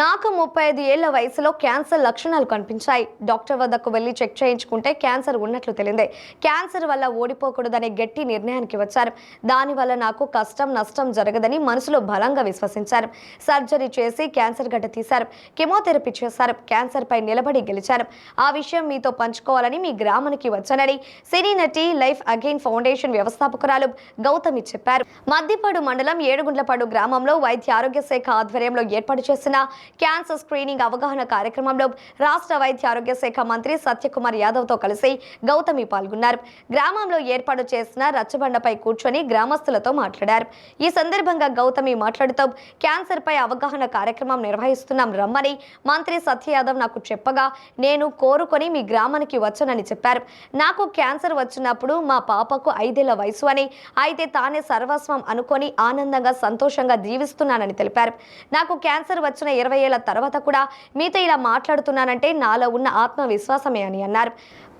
నాకు ముప్పై ఐదు ఏళ్ళ వయసులో క్యాన్సర్ లక్షణాలు కనిపించాయి. డాక్టర్ వద్దకు వెళ్ళి చెక్ చేయించుకుంటే క్యాన్సర్ ఉన్నట్లు తెలిందే. క్యాన్సర్ వల్ల ఓడిపోకూడదనే గట్టి నిర్ణయానికి వచ్చారు. దానివల్ల నాకు కష్టం నష్టం జరగదని మనసులో బలంగా విశ్వసించారు. సర్జరీ చేసి క్యాన్సర్ గడ్డ తీశారు. కెమోథెరపీ చేశారు. క్యాన్సర్ పై నిలబడి గెలిచారు. ఆ విషయం మీతో పంచుకోవాలని మీ గ్రామానికి వచ్చానని సినీ నటి లైఫ్ అగైన్ ఫౌండేషన్ వ్యవస్థాపకురాలు గౌతమి చెప్పారు. మద్దిపాడు మండలం ఏడుగుండ్లపాడు గ్రామంలో వైద్య ఆరోగ్య శాఖ ఆధ్వర్యంలో ఏర్పాటు చేసిన క్యాన్సర్ స్క్రీనింగ్ అవగాహన కార్యక్రమంలో రాష్ట్ర వైద్య ఆరోగ్య శాఖ మంత్రి సత్యకుమార్ యాదవ్తో కలిసి గౌతమి పాల్గొన్నారు. గ్రామంలో ఏర్పాటు చేసిన రచ్చబండపై కూర్చొని గ్రామస్తులతో మాట్లాడారు. ఈ సందర్భంగా గౌతమి మాట్లాడుతూ క్యాన్సర్ పై అవగాహన కార్యక్రమం నిర్వహిస్తున్నాం రమ్మని. మంత్రి సత్య యాదవ్ నాకు చెప్పగా నేను కోరుకొని మీ గ్రామానికి వచ్చానని చెప్పారు. నాకు క్యాన్సర్ వచ్చినప్పుడు మా పాపకు ఐదేళ్ళ వయసు అని అయితే తానే సర్వస్వం అనుకొని ఆనందంగా సంతోషంగా జీవిస్తున్నానని తెలిపారు. నాకు క్యాన్సర్ వచ్చిన ఇరవై ఏళ్ళ తర్వాత కూడా మీతో ఇలా మాట్లాడుతున్నానంటే నాలో ఉన్న ఆత్మవిశ్వాసమే అని అన్నారు.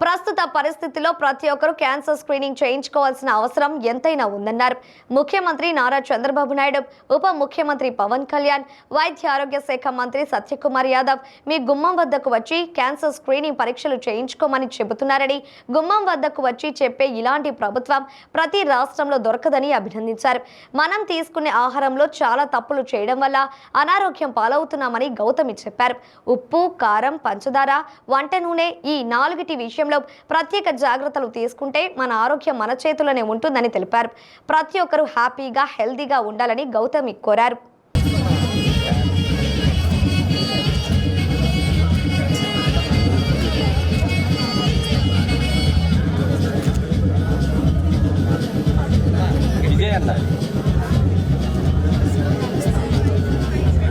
ప్రస్తుత పరిస్థితిలో ప్రతి ఒక్కరూ క్యాన్సర్ స్క్రీనింగ్ చేయించుకోవాల్సిన అవసరం ఎంతైనా ఉందన్నారు. ముఖ్యమంత్రి నారా చంద్రబాబు నాయుడు ఉప ముఖ్యమంత్రి పవన్ కళ్యాణ్ వైద్య ఆరోగ్య శాఖ మంత్రి సత్యకుమార్ యాదవ్ మీ గుమ్మం వద్దకు వచ్చి క్యాన్సర్ స్క్రీనింగ్ పరీక్షలు చేయించుకోమని చెబుతున్నారని గుమ్మం వద్దకు వచ్చి చెప్పే ఇలాంటి ప్రభుత్వం ప్రతి రాష్ట్రంలో దొరకదని అభినందించారు. మనం తీసుకునే ఆహారంలో చాలా తప్పులు చేయడం వల్ల అనారోగ్యం పాలవుతున్నామని గౌతమి చెప్పారు. ఉప్పు కారం పంచదార వంట నూనె ఈ నాలుగిటి విషయంలో ప్రత్యేక జాగ్రత్తలు తీసుకుంటే మన ఆరోగ్యం మన చేతుల్లోనే ఉంటుందని తెలిపారు. ప్రతి ఒక్కరూ హ్యాపీగా హెల్దీగా ఉండాలని గౌతమి కోరారు.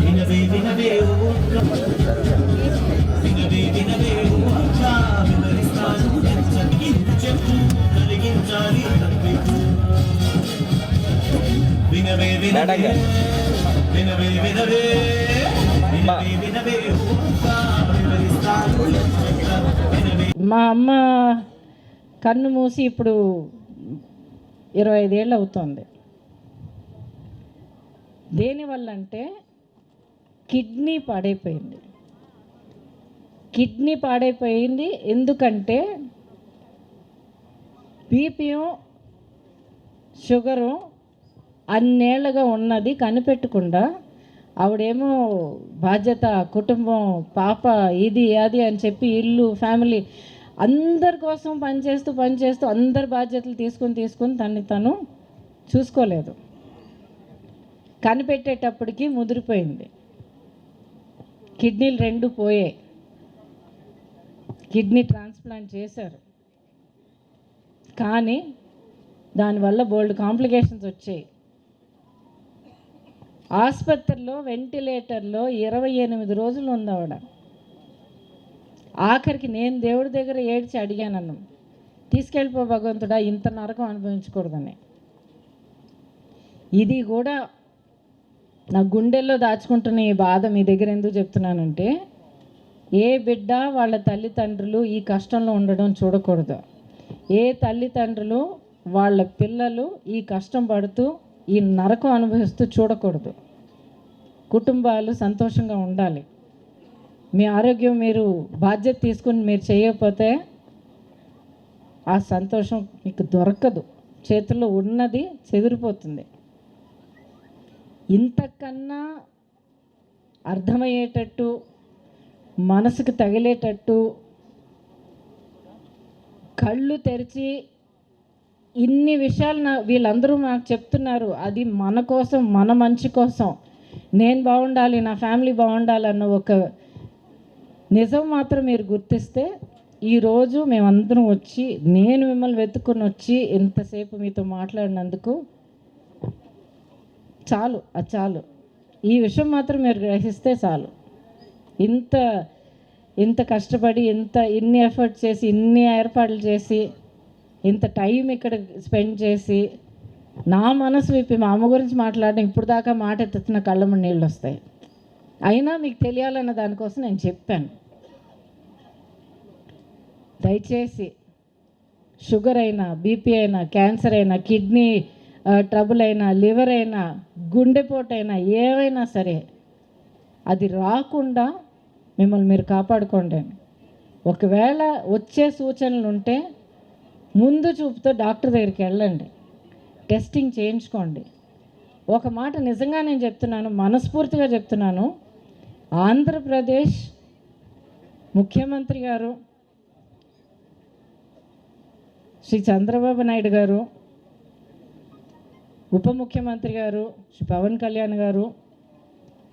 వినవే వినవే వినవే వినవే. వినవే వినవే. మా అమ్మ కన్ను మూసి ఇప్పుడు ఇరవై ఐదేళ్ళు అవుతుంది. దేనివల్ల అంటే కిడ్నీ పాడైపోయింది. కిడ్నీ పాడైపోయింది ఎందుకంటే బీపీయం షుగరు అన్నేళ్ళగా ఉన్నది కనిపెట్టకుండా ఆవిడేమో బాధ్యత కుటుంబం పాప ఇది అది అని చెప్పి ఇల్లు ఫ్యామిలీ అందరి కోసం పనిచేస్తూ పనిచేస్తూ అందరి బాధ్యతలు తీసుకుని తీసుకుని తన్ని తను చూసుకోలేదు. కనిపెట్టేటప్పటికి ముదిరిపోయింది. కిడ్నీలు రెండు పోయాయి. కిడ్నీ ట్రాన్స్ప్లాంట్ చేశారు. కానీ దానివల్ల బోల్డ్ కాంప్లికేషన్స్ వచ్చాయి. ఆసుపత్రిలో వెంటిలేటర్లో ఇరవై ఎనిమిది రోజులు ఉంది ఆఖరికి నేను దేవుడి దగ్గర ఏడ్చి అడిగాను తీసుకెళ్ళిపో భగవంతుడా ఇంత నరకం అనుభవించకూడదని. ఇది కూడా నా గుండెల్లో దాచుకుంటున్న ఈ బాధ మీ దగ్గర ఎందుకు చెప్తున్నానంటే ఏ బిడ్డ వాళ్ళ తల్లిదండ్రులు ఈ కష్టంలో ఉండడం చూడకూడదు. ఏ తల్లిదండ్రులు వాళ్ళ పిల్లలు ఈ కష్టం పడుతూ ఈ నరకం అనుభవిస్తూ చూడకూడదు. కుటుంబాలు సంతోషంగా ఉండాలి. మీ ఆరోగ్యం మీరు బాధ్యత తీసుకుని మీరు చేయకపోతే ఆ సంతోషం మీకు దొరకదు. చేతుల్లో ఉన్నది చెదిరిపోతుంది. ఇంతకన్నా అర్థమయ్యేటట్టు మనసుకు తగిలేటట్టు కళ్ళు తెరిచి ఇన్ని విషయాలు నా వీళ్ళందరూ నాకు చెప్తున్నారు. అది మన కోసం మన మంచి కోసం. నేను బాగుండాలి నా ఫ్యామిలీ బాగుండాలన్న ఒక నిజం మాత్రం మీరు గుర్తిస్తే ఈరోజు మేమందరం వచ్చి నేను మిమ్మల్ని వెతుక్కుని వచ్చి ఇంతసేపు మీతో మాట్లాడినందుకు చాలు అది చాలు. ఈ విషయం మాత్రం మీరు గ్రహిస్తే చాలు. ఇంత ఇంత కష్టపడి ఇంత ఇన్ని ఎఫర్ట్ చేసి ఇన్ని ఏర్పాట్లు చేసి ఇంత టైం ఇక్కడ స్పెండ్ చేసి నా మనసు విప్పి మా అమ్మ గురించి మాట్లాడడం ఇప్పుడు దాకా మాట ఎత్తుతున్న కళ్ళమ్మ నీళ్ళు వస్తాయి. అయినా మీకు తెలియాలన్న దానికోసం నేను చెప్పాను. దయచేసి షుగర్ అయినా బీపీ అయినా క్యాన్సర్ అయినా కిడ్నీ ట్రబుల్ అయినా లివర్ అయినా గుండెపోటు అయినా ఏవైనా సరే అది రాకుండా మిమ్మల్ని మీరు కాపాడుకోండి ఒకవేళ వచ్చే సూచనలు ఉంటే ముందు చూపుతో డాక్టర్ దగ్గరికి వెళ్ళండి. టెస్టింగ్ చేయించుకోండి. ఒక మాట నిజంగా నేను చెప్తున్నాను మనస్ఫూర్తిగా చెప్తున్నాను. ఆంధ్రప్రదేశ్ ముఖ్యమంత్రి గారు శ్రీ చంద్రబాబు నాయుడు గారు ఉప ముఖ్యమంత్రి గారు శ్రీ పవన్ కళ్యాణ్ గారు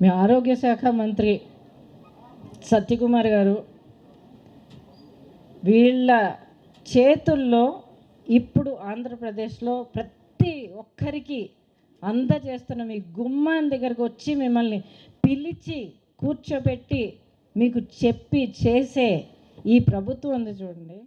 మీ ఆరోగ్య శాఖ మంత్రి సత్యకుమార్ గారు వీళ్ళ చేతుల్లో ఇప్పుడు ఆంధ్రప్రదేశ్లో ప్రతి ఒక్కరికి అందజేస్తున్న మీ గుమ్మాన్ దగ్గరకు వచ్చి మిమ్మల్ని పిలిచి కూర్చోబెట్టి మీకు చెప్పి చేసే ఈ ప్రభుత్వం ఉంది చూడండి.